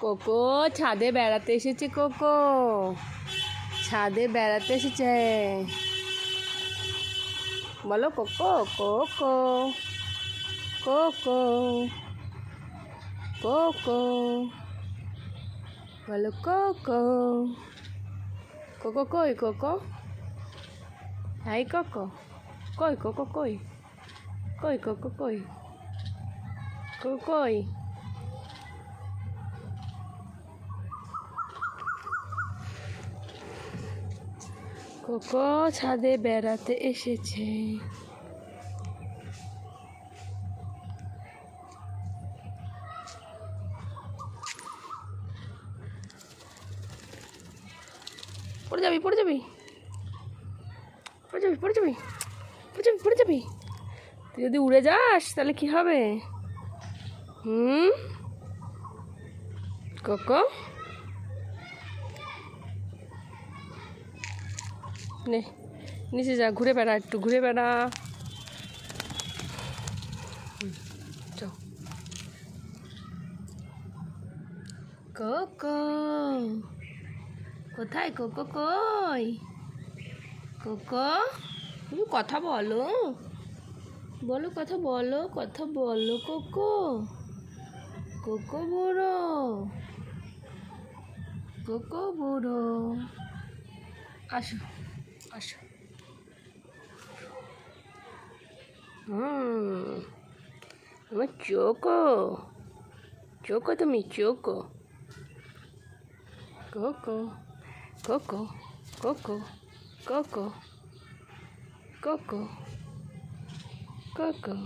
Cocoa, ছাদে বেড়াতে এসেছে কোকো। ছাদে বেড়াতে এসেছে। বলো কোকো কোকো কোকো কোকো। বলো কোকো কোকো কই, কোকো? হাই কোকো, কই কোকো কই? কই, কোকো কই? কোকো কই? কোকো ছাদে বেড়াতে এসেছে। পড়ে যাবি পড়ে যাবি। পড়ে যাবি পড়ে যাবি। পড়ে যাবি পড়ে যাবি। তুই যদি উড়ে যাস, তাহলে কি হবে? হুম? কোকো নে, নিচে যা, ঘুরে বেড়া একটু, ঘুরে বেড়া। কোথায় কোকো কই? কোকো, তুমি কথা বলো। বলো, কথা বলো কথা বলো, কোকো। কোকো বুড়ো। কোকো বুড়ো। আসো। আসো হুম আমার চোকো চোকো তুমি Choco Coco Coco Coco Coco Coco Coco